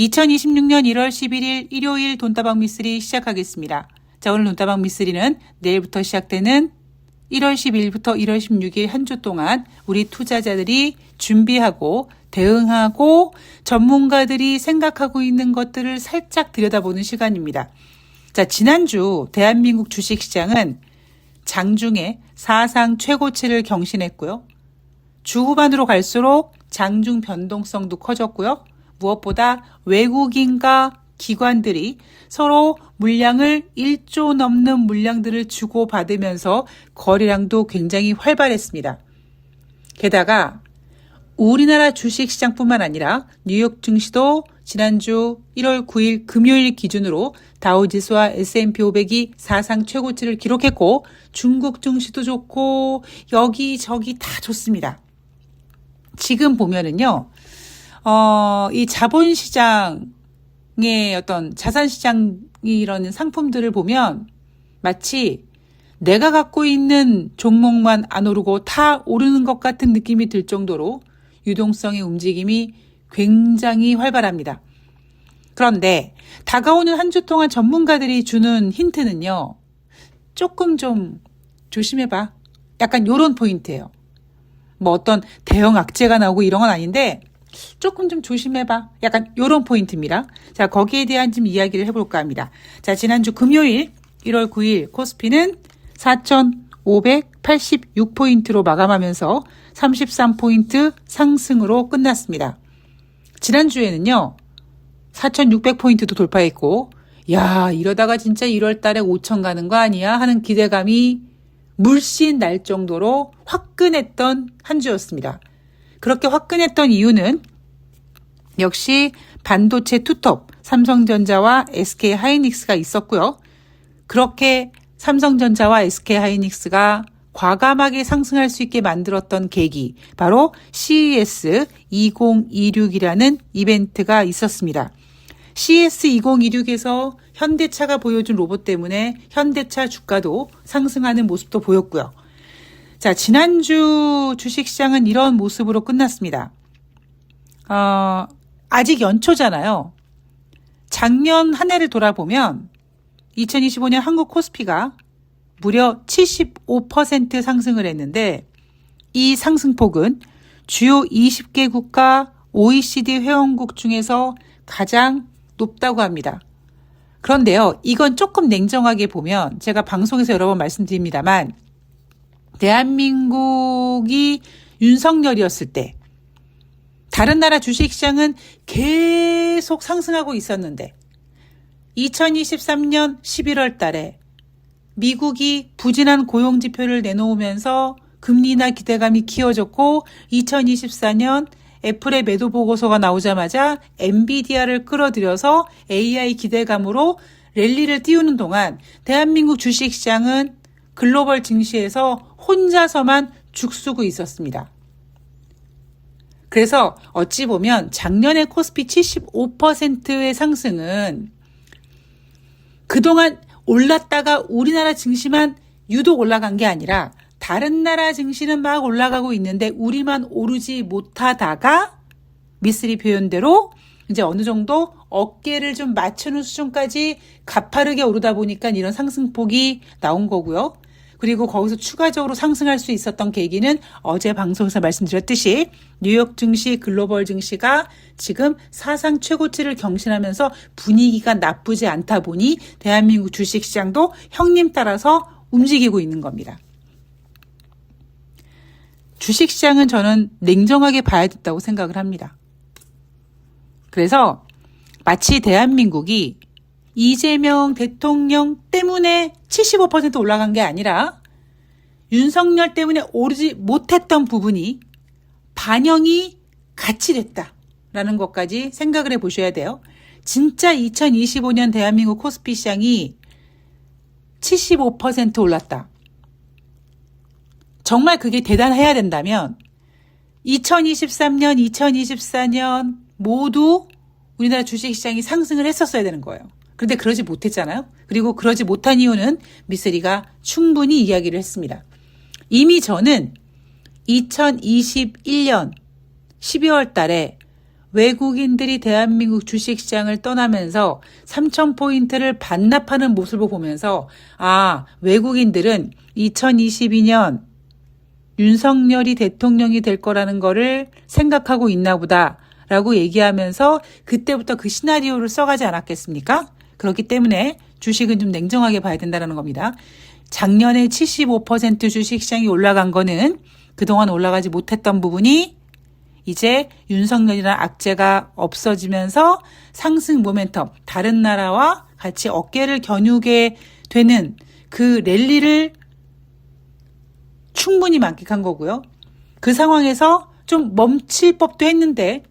2026년 1월 11일 일요일 돈다방 미쓰리 시작하겠습니다. 자, 오늘 돈다방 미쓰리는 내일부터 시작되는 1월 12일부터 1월 16일 한 주 동안 우리 투자자들이 준비하고 대응하고 전문가들이 생각하고 있는 것들을 살짝 들여다보는 시간입니다. 자, 지난주 대한민국 주식시장은 장중에 사상 최고치를 경신했고요. 주 후반으로 갈수록 장중 변동성도 커졌고요. 무엇보다 외국인과 기관들이 서로 물량을 1조 넘는 물량들을 주고받으면서 거래량도 굉장히 활발했습니다. 게다가 우리나라 주식시장뿐만 아니라 뉴욕 증시도 지난주 1월 9일 금요일 기준으로 다우지수와 S&P 500이 사상 최고치를 기록했고 중국 증시도 좋고 여기저기 다 좋습니다. 지금 보면은요, 어, 이 자본 시장의 어떤 자산 시장이라는 상품들을 보면 마치 내가 갖고 있는 종목만 안 오르고 다 오르는 것 같은 느낌이 들 정도로 유동성의 움직임이 굉장히 활발합니다. 그런데 다가오는 한 주 동안 전문가들이 주는 힌트는요, 조금 좀 조심해봐. 약간 요런 포인트예요. 뭐 어떤 대형 악재가 나오고 이런 건 아닌데 조금 좀 조심해봐. 약간 요런 포인트입니다. 자, 거기에 대한 좀 이야기를 해볼까 합니다. 자, 지난주 금요일 1월 9일 코스피는 4,586포인트로 마감하면서 33포인트 상승으로 끝났습니다. 지난주에는요, 4,600포인트도 돌파했고, 야, 이러다가 진짜 1월 달에 5천 가는 거 아니야? 하는 기대감이 물씬 날 정도로 화끈했던 한 주였습니다. 그렇게 화끈했던 이유는 역시 반도체 투톱 삼성전자와 SK 하이닉스가 있었고요. 그렇게 삼성전자와 SK 하이닉스가 과감하게 상승할 수 있게 만들었던 계기, 바로 CES 2026이라는 이벤트가 있었습니다. CS 2026에서 현대차가 보여준 로봇 때문에 현대차 주가도 상승하는 모습도 보였고요. 자, 지난주 주식시장은 이런 모습으로 끝났습니다. 어, 아직 연초잖아요. 작년 한 해를 돌아보면 2025년 한국 코스피가 무려 75% 상승을 했는데 이 상승폭은 주요 20개 국가 OECD 회원국 중에서 가장 높다고 합니다. 그런데요, 이건 조금 냉정하게 보면 제가 방송에서 여러 번 말씀드립니다만 대한민국이 윤석열이었을 때 다른 나라 주식시장은 계속 상승하고 있었는데 2023년 11월 달에 미국이 부진한 고용 지표를 내놓으면서 금리나 기대감이 키워졌고 2024년 애플의 매도 보고서가 나오자마자 엔비디아를 끌어들여서 AI 기대감으로 랠리를 띄우는 동안 대한민국 주식시장은 글로벌 증시에서 혼자서만 죽쓰고 있었습니다. 그래서 어찌 보면 작년에 코스피 75%의 상승은 그동안 올랐다가 우리나라 증시만 유독 올라간 게 아니라 다른 나라 증시는 막 올라가고 있는데 우리만 오르지 못하다가 미쓰리 표현대로 이제 어느 정도 어깨를 좀 맞추는 수준까지 가파르게 오르다 보니까 이런 상승폭이 나온 거고요. 그리고 거기서 추가적으로 상승할 수 있었던 계기는 어제 방송에서 말씀드렸듯이 뉴욕 증시, 글로벌 증시가 지금 사상 최고치를 경신하면서 분위기가 나쁘지 않다 보니 대한민국 주식시장도 형님 따라서 움직이고 있는 겁니다. 주식시장은 저는 냉정하게 봐야 된다고 생각을 합니다. 그래서 마치 대한민국이 이재명 대통령 때문에 75% 올라간 게 아니라 윤석열 때문에 오르지 못했던 부분이 반영이 같이 됐다라는 것까지 생각을 해 보셔야 돼요. 진짜 2025년 대한민국 코스피 시장이 75% 올랐다. 정말 그게 대단해야 된다면 2023년, 2024년 모두 우리나라 주식시장이 상승을 했었어야 되는 거예요. 그런데 그러지 못했잖아요. 그리고 그러지 못한 이유는 미쓰리가 충분히 이야기를 했습니다. 이미 저는 2021년 12월 달에 외국인들이 대한민국 주식시장을 떠나면서 3,000포인트를 반납하는 모습을 보면서, 아, 외국인들은 2022년 윤석열이 대통령이 될 거라는 거를 생각하고 있나 보다. 라고 얘기하면서 그때부터 그 시나리오를 써가지 않았겠습니까? 그렇기 때문에 주식은 좀 냉정하게 봐야 된다는 겁니다. 작년에 75% 주식 시장이 올라간 거는 그동안 올라가지 못했던 부분이 이제 윤석열이라는 악재가 없어지면서 상승 모멘텀, 다른 나라와 같이 어깨를 겨누게 되는 그 랠리를 충분히 만끽한 거고요. 그 상황에서 좀 멈출 법도 했는데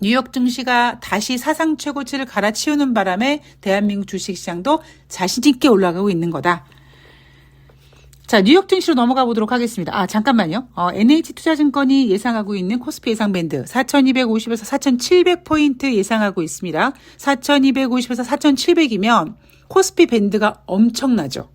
뉴욕 증시가 다시 사상 최고치를 갈아치우는 바람에 대한민국 주식시장도 자신있게 올라가고 있는 거다. 자, 뉴욕 증시로 넘어가 보도록 하겠습니다. 아, 잠깐만요. 어, NH투자증권이 예상하고 있는 코스피 예상 밴드 4,250에서 4,700포인트 예상하고 있습니다. 4,250에서 4,700이면 코스피 밴드가 엄청나죠.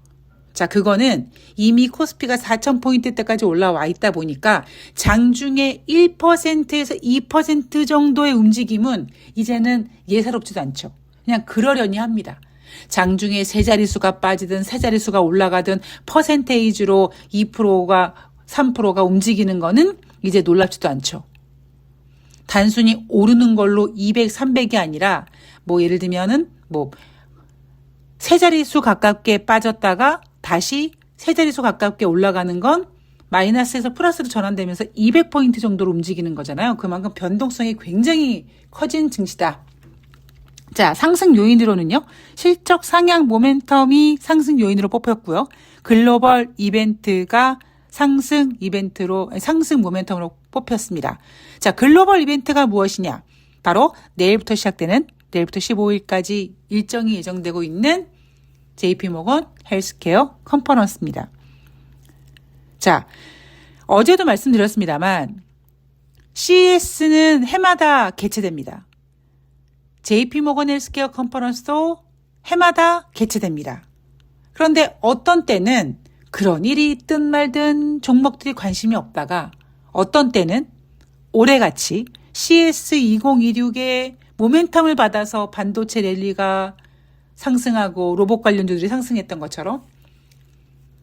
자, 그거는 이미 코스피가 4,000포인트 때까지 올라와 있다 보니까 장중에 1%에서 2% 정도의 움직임은 이제는 예사롭지도 않죠. 그냥 그러려니 합니다. 장중에 세 자릿수가 빠지든 세 자릿수가 올라가든 퍼센테이지로 2%가 3%가 움직이는 거는 이제 놀랍지도 않죠. 단순히 오르는 걸로 200, 300이 아니라 뭐 예를 들면은 뭐 세 자릿수 가깝게 빠졌다가 다시 세 자릿수 가깝게 올라가는 건 마이너스에서 플러스로 전환되면서 200포인트 정도로 움직이는 거잖아요. 그만큼 변동성이 굉장히 커진 증시다. 자, 상승 요인으로는요. 실적 상향 모멘텀이 상승 요인으로 뽑혔고요. 글로벌 이벤트가 상승 이벤트로 상승 모멘텀으로 뽑혔습니다. 자, 글로벌 이벤트가 무엇이냐? 바로 내일부터 시작되는 내일부터 15일까지 일정이 예정되고 있는 JP모건 헬스케어 컨퍼런스입니다. 자, 어제도 말씀드렸습니다만 CES는 해마다 개최됩니다. JP모건 헬스케어 컨퍼런스도 해마다 개최됩니다. 그런데 어떤 때는 그런 일이 있든 말든 종목들이 관심이 없다가 어떤 때는 올해같이 CS2026의 모멘텀을 받아서 반도체 랠리가 상승하고 로봇 관련주들이 상승했던 것처럼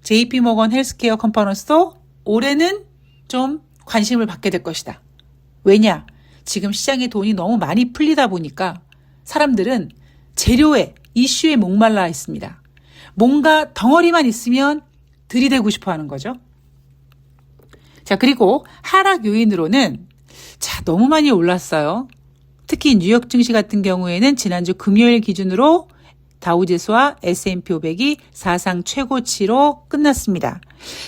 JP모건 헬스케어 컨퍼런스도 올해는 좀 관심을 받게 될 것이다. 왜냐? 지금 시장에 돈이 너무 많이 풀리다 보니까 사람들은 재료에 이슈에 목말라 있습니다. 뭔가 덩어리만 있으면 들이대고 싶어 하는 거죠. 자, 그리고 하락 요인으로는 자, 너무 많이 올랐어요. 특히 뉴욕 증시 같은 경우에는 지난주 금요일 기준으로 다우지수와 S&P 500이 사상 최고치로 끝났습니다.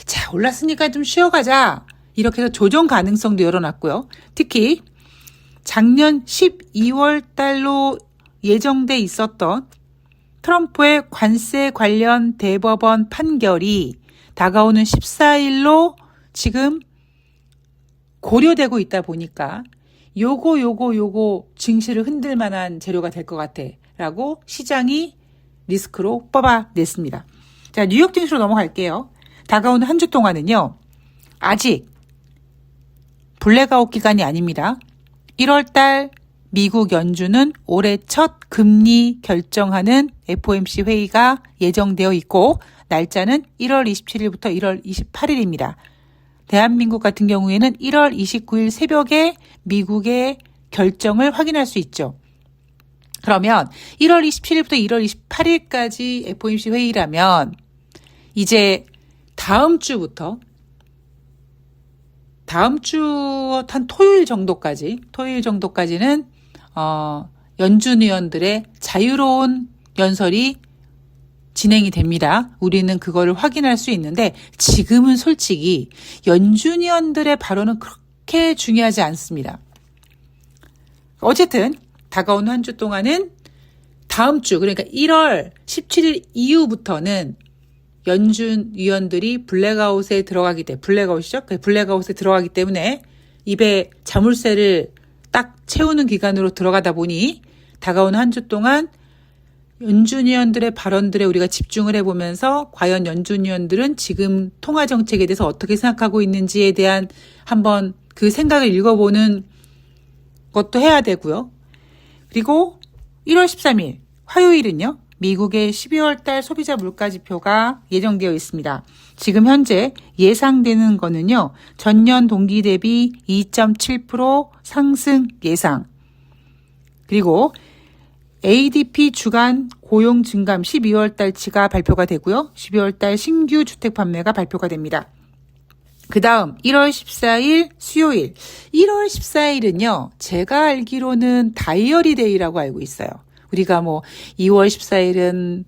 자, 올랐으니까 좀 쉬어가자. 이렇게 해서 조정 가능성도 열어놨고요. 특히 작년 12월 달로 예정돼 있었던 트럼프의 관세 관련 대법원 판결이 다가오는 14일로 지금 고려되고 있다 보니까 요거 요거 요거 증시를 흔들 만한 재료가 될 것 같아. 라고 시장이 리스크로 뽑아냈습니다. 자, 뉴욕 증시로 넘어갈게요. 다가오는 한 주 동안은요, 아직 블랙아웃 기간이 아닙니다. 1월 달 미국 연준은 올해 첫 금리 결정하는 FOMC 회의가 예정되어 있고, 날짜는 1월 27일부터 1월 28일입니다. 대한민국 같은 경우에는 1월 29일 새벽에 미국의 결정을 확인할 수 있죠. 그러면 1월 27일부터 1월 28일까지 FOMC 회의라면 이제 다음 주부터 다음 주 한 토요일 정도까지 토요일 정도까지는 어 연준 의원들의 자유로운 연설이 진행이 됩니다. 우리는 그거를 확인할 수 있는데 지금은 솔직히 연준 의원들의 발언은 그렇게 중요하지 않습니다. 어쨌든 다가오는 한 주 동안은 다음 주 그러니까 1월 17일 이후부터는 연준 위원들이 블랙아웃에 들어가기 때문에 블랙아웃이죠. 그 블랙아웃에 들어가기 때문에 입에 자물쇠를 딱 채우는 기간으로 들어가다 보니 다가오는 한 주 동안 연준 위원들의 발언들에 우리가 집중을 해보면서 과연 연준 위원들은 지금 통화 정책에 대해서 어떻게 생각하고 있는지에 대한 한번 그 생각을 읽어보는 것도 해야 되고요. 그리고 1월 13일 화요일은요. 미국의 12월 달 소비자 물가 지표가 예정되어 있습니다. 지금 현재 예상되는 거는요. 전년 동기 대비 2.7% 상승 예상. 그리고 ADP 주간 고용 증감 12월 달치가 발표가 되고요. 12월 달 신규 주택 판매가 발표가 됩니다. 그 다음 1월 14일 수요일. 1월 14일은요. 제가 알기로는 다이어리 데이라고 알고 있어요. 우리가 뭐 2월 14일은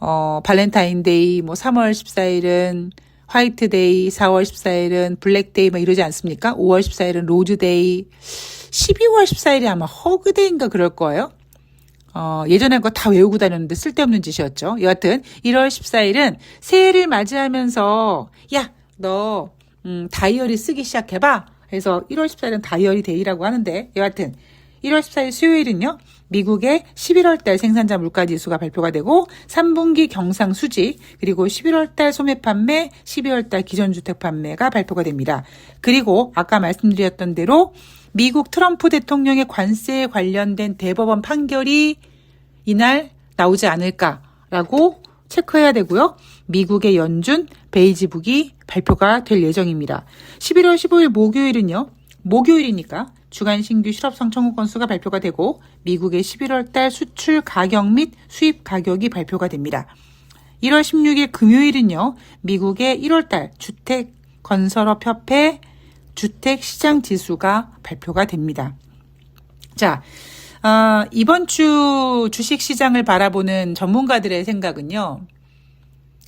어 발렌타인데이, 뭐 3월 14일은 화이트데이, 4월 14일은 블랙데이 뭐 이러지 않습니까? 5월 14일은 로즈데이, 12월 14일이 아마 허그데이인가 그럴 거예요. 어, 예전에 그거 다 외우고 다녔는데 쓸데없는 짓이었죠. 여하튼 1월 14일은 새해를 맞이하면서 야, 너 음, 다이어리 쓰기 시작해봐. 해서 1월 14일은 다이어리 데이라고 하는데 여하튼 1월 14일 수요일은요. 미국의 11월 달 생산자 물가 지수가 발표가 되고 3분기 경상 수지 그리고 11월 달 소매 판매, 12월 달 기존 주택 판매가 발표가 됩니다. 그리고 아까 말씀드렸던 대로 미국 트럼프 대통령의 관세에 관련된 대법원 판결이 이날 나오지 않을까라고 체크해야 되고요. 미국의 연준 베이지북이 발표가 될 예정입니다. 11월 15일 목요일은요. 목요일이니까 주간 신규 실업성 청구 건수가 발표가 되고 미국의 11월 달 수출 가격 및 수입 가격이 발표가 됩니다. 1월 16일 금요일은요. 미국의 1월 달 주택 건설업 협회 주택 시장 지수가 발표가 됩니다. 자, 어, 이번 주 주식 시장을 바라보는 전문가들의 생각은요.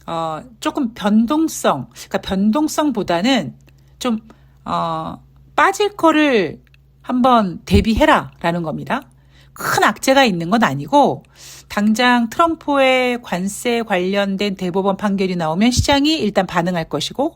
어, 조금 변동성, 그러니까 변동성보다는 좀 어, 빠질 거를 한번 대비해라라는 겁니다. 큰 악재가 있는 건 아니고 당장 트럼프의 관세 관련된 대법원 판결이 나오면 시장이 일단 반응할 것이고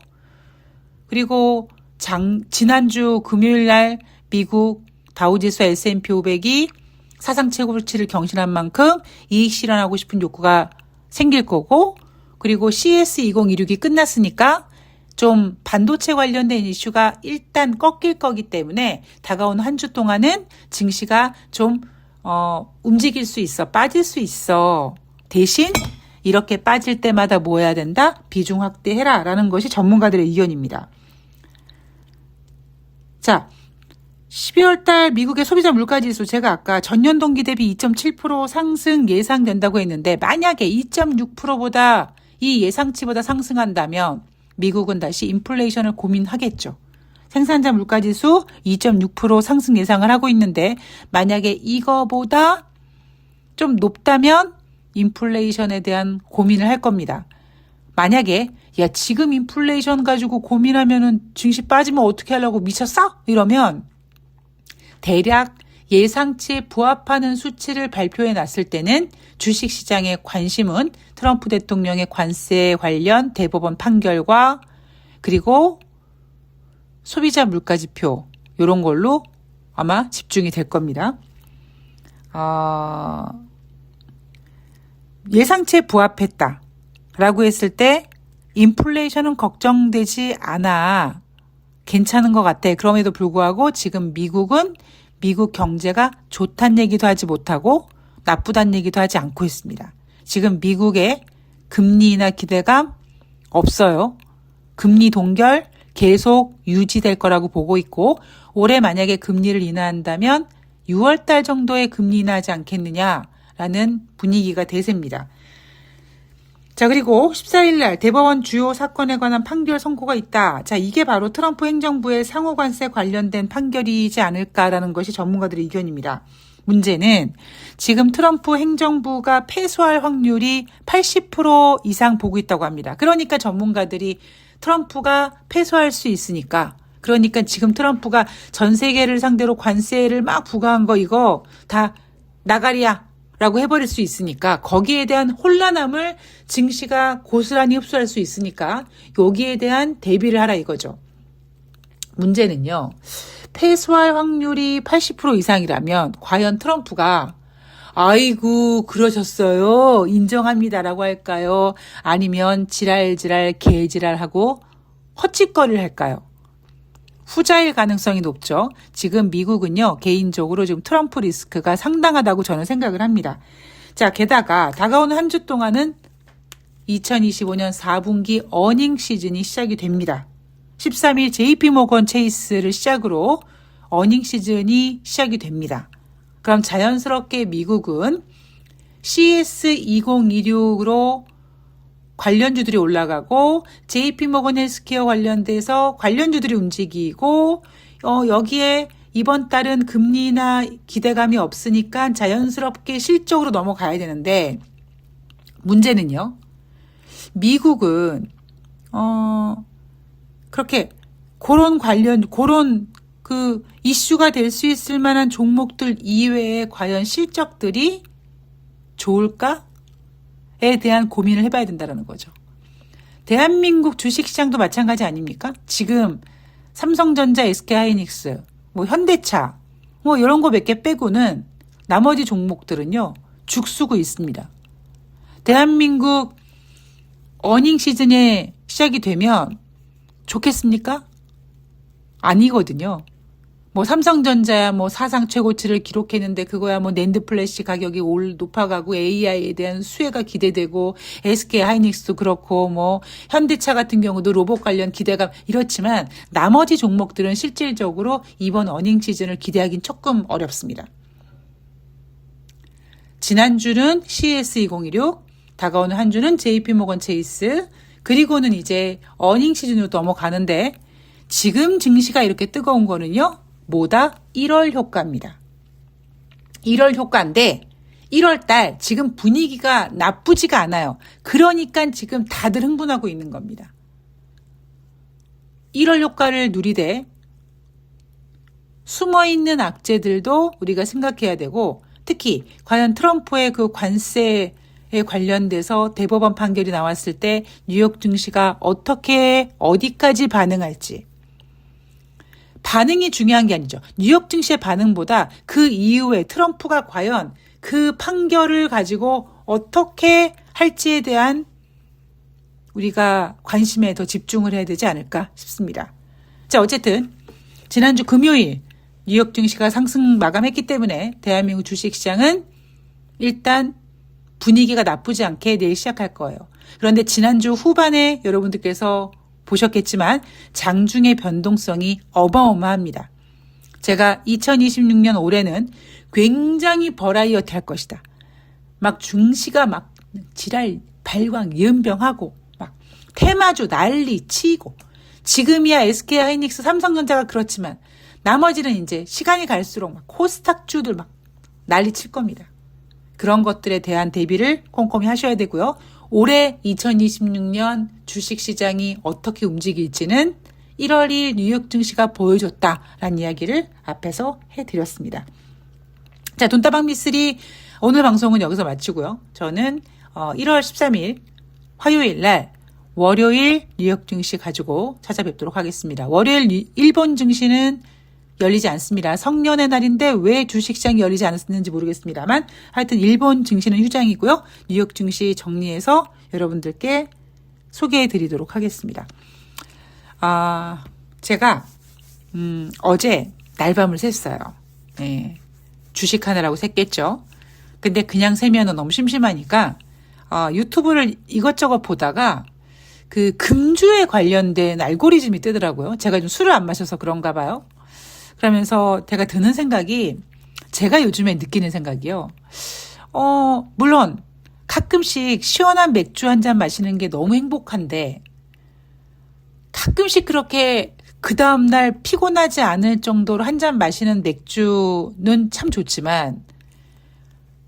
그리고 장, 지난주 금요일 날 미국 다우지수 S&P 500이 사상 최고치를 경신한 만큼 이익 실현하고 싶은 욕구가 생길 거고 그리고 CS 2016이 끝났으니까 좀 반도체 관련된 이슈가 일단 꺾일 거기 때문에 다가오는 한 주 동안은 증시가 좀 어, 움직일 수 있어, 빠질 수 있어. 대신 이렇게 빠질 때마다 뭐 해야 된다? 비중 확대해라. 라는 것이 전문가들의 의견입니다. 자, 12월 달 미국의 소비자 물가 지수 제가 아까 전년 동기 대비 2.7% 상승 예상된다고 했는데 만약에 2.6%보다 이 예상치보다 상승한다면 미국은 다시 인플레이션을 고민하겠죠. 생산자 물가 지수 2.6% 상승 예상을 하고 있는데 만약에 이거보다 좀 높다면 인플레이션에 대한 고민을 할 겁니다. 만약에 야 지금 인플레이션 가지고 고민하면은 증시 빠지면 어떻게 하려고 미쳤어? 이러면 대략 예상치에 부합하는 수치를 발표해 놨을 때는 주식 시장의 관심은 트럼프 대통령의 관세 관련 대법원 판결과 그리고 소비자 물가 지표 이런 걸로 아마 집중이 될 겁니다. 어, 예상치에 부합했다. 라고 했을 때 인플레이션은 걱정되지 않아. 괜찮은 것 같아. 그럼에도 불구하고 지금 미국은 미국 경제가 좋단 얘기도 하지 못하고 나쁘단 얘기도 하지 않고 있습니다. 지금 미국의 금리 인하 기대감 없어요. 금리 동결 계속 유지될 거라고 보고 있고 올해 만약에 금리를 인하한다면 6월 달 정도에 금리 인하하지 않겠느냐라는 분위기가 대세입니다. 자, 그리고 14일 날 대법원 주요 사건에 관한 판결 선고가 있다. 자, 이게 바로 트럼프 행정부의 상호관세 관련된 판결이지 않을까라는 것이 전문가들의 의견입니다. 문제는 지금 트럼프 행정부가 패소할 확률이 80% 이상 보고 있다고 합니다. 그러니까 전문가들이 트럼프가 패소할 수 있으니까 그러니까 지금 트럼프가 전 세계를 상대로 관세를 막 부과한 거 이거 다 나가리야 라고 해버릴 수 있으니까 거기에 대한 혼란함을 증시가 고스란히 흡수할 수 있으니까 여기에 대한 대비를 하라 이거죠. 문제는요. 패소할 확률이 80% 이상이라면 과연 트럼프가 아이고 그러셨어요 인정합니다라고 할까요? 아니면 지랄지랄 개지랄하고 헛짓거리를 할까요? 후자일 가능성이 높죠. 지금 미국은요, 개인적으로 지금 트럼프 리스크가 상당하다고 저는 생각을 합니다. 자, 게다가 다가오는 한 주 동안은 2025년 4분기 어닝 시즌이 시작이 됩니다. 13일 JP 모건 체이스를 시작으로 어닝 시즌이 시작이 됩니다. 그럼 자연스럽게 미국은 CS2026으로 관련주들이 올라가고 JP 모건 헬스케어 관련돼서 관련주들이 움직이고 어 여기에 이번 달은 금리나 기대감이 없으니까 자연스럽게 실적으로 넘어가야 되는데 문제는요. 미국은 어 그렇게 그런 관련 그런 그 이슈가 될 수 있을 만한 종목들 이외에 과연 실적들이 좋을까? 에 대한 고민을 해봐야 된다는 거죠. 대한민국 주식시장도 마찬가지 아닙니까? 지금 삼성전자, SK하이닉스, 뭐 현대차, 뭐 이런 거 몇 개 빼고는 나머지 종목들은요 죽수고 있습니다. 대한민국 어닝 시즌에 시작이 되면 좋겠습니까? 아니거든요. 뭐 삼성전자야 뭐 사상 최고치를 기록했는데 그거야 뭐 낸드 플래시 가격이 올 높아가고 AI에 대한 수혜가 기대되고 SK 하이닉스도 그렇고 뭐 현대차 같은 경우도 로봇 관련 기대감 이렇지만 나머지 종목들은 실질적으로 이번 어닝 시즌을 기대하기는 조금 어렵습니다. 지난주는 CS2016, 다가오는 한 주는 JP모건 체이스, 그리고는 이제 어닝 시즌으로 넘어가는데 지금 증시가 이렇게 뜨거운 거는요. 뭐다? 1월 효과입니다. 1월 효과인데 1월 달 지금 분위기가 나쁘지가 않아요. 그러니까 지금 다들 흥분하고 있는 겁니다. 1월 효과를 누리되 숨어 있는 악재들도 우리가 생각해야 되고 특히 과연 트럼프의 그 관세에 관련돼서 대법원 판결이 나왔을 때 뉴욕 증시가 어떻게 어디까지 반응할지 반응이 중요한 게 아니죠. 뉴욕 증시의 반응보다 그 이후에 트럼프가 과연 그 판결을 가지고 어떻게 할지에 대한 우리가 관심에 더 집중을 해야 되지 않을까 싶습니다. 자, 어쨌든 지난주 금요일 뉴욕 증시가 상승 마감했기 때문에 대한민국 주식시장은 일단 분위기가 나쁘지 않게 내일 시작할 거예요. 그런데 지난주 후반에 여러분들께서 보셨겠지만 장중의 변동성이 어마어마합니다. 제가 2026년 올해는 굉장히 버라이어티 할 것이다. 막 중시가 막 지랄 발광 연병하고 막 테마주 난리 치고 지금이야 SK 하이닉스 삼성전자가 그렇지만 나머지는 이제 시간이 갈수록 막 코스닥 주들 막 난리 칠 겁니다. 그런 것들에 대한 대비를 꼼꼼히 하셔야 되고요. 올해 2026년 주식시장이 어떻게 움직일지는 1월 2일 뉴욕 증시가 보여줬다라는 이야기를 앞에서 해드렸습니다. 자, 돈다방 미쓰리 오늘 방송은 여기서 마치고요. 저는 1월 13일 화요일 날 월요일 뉴욕 증시 가지고 찾아뵙도록 하겠습니다. 월요일 일본 증시는 열리지 않습니다. 성년의 날인데 왜 주식시장이 열리지 않았는지 모르겠습니다만 하여튼 일본 증시는 휴장이고요. 뉴욕 증시 정리해서 여러분들께 소개해 드리도록 하겠습니다. 아, 제가 음, 어제 날밤을 샜어요. 네, 주식하느라고 샜겠죠. 근데 그냥 세면은 너무 심심하니까 어, 유튜브를 이것저것 보다가 그 금주에 관련된 알고리즘이 뜨더라고요. 제가 좀 술을 안 마셔서 그런가 봐요. 그러면서 제가 드는 생각이 제가 요즘에 느끼는 생각이요. 어, 물론 가끔씩 시원한 맥주 한 잔 마시는 게 너무 행복한데 가끔씩 그렇게 그 다음날 피곤하지 않을 정도로 한 잔 마시는 맥주는 참 좋지만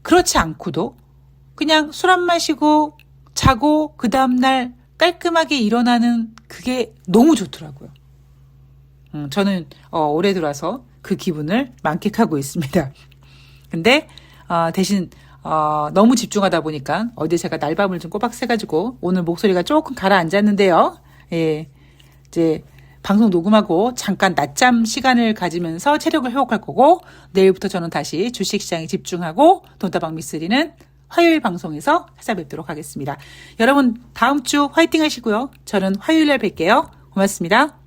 그렇지 않고도 그냥 술 안 마시고 자고 그 다음날 깔끔하게 일어나는 그게 너무 좋더라고요. 음, 저는 어, 올해 들어서 그 기분을 만끽하고 있습니다. 근데 어, 대신 어, 너무 집중하다 보니까 어제 제가 날밤을 좀 꼬박 새가지고 오늘 목소리가 조금 가라앉았는데요. 예, 이제 방송 녹음하고 잠깐 낮잠 시간을 가지면서 체력을 회복할 거고 내일부터 저는 다시 주식시장에 집중하고 돈다방 미쓰리는 화요일 방송에서 찾아뵙도록 하겠습니다. 여러분 다음 주 화이팅 하시고요. 저는 화요일에 뵐게요. 고맙습니다.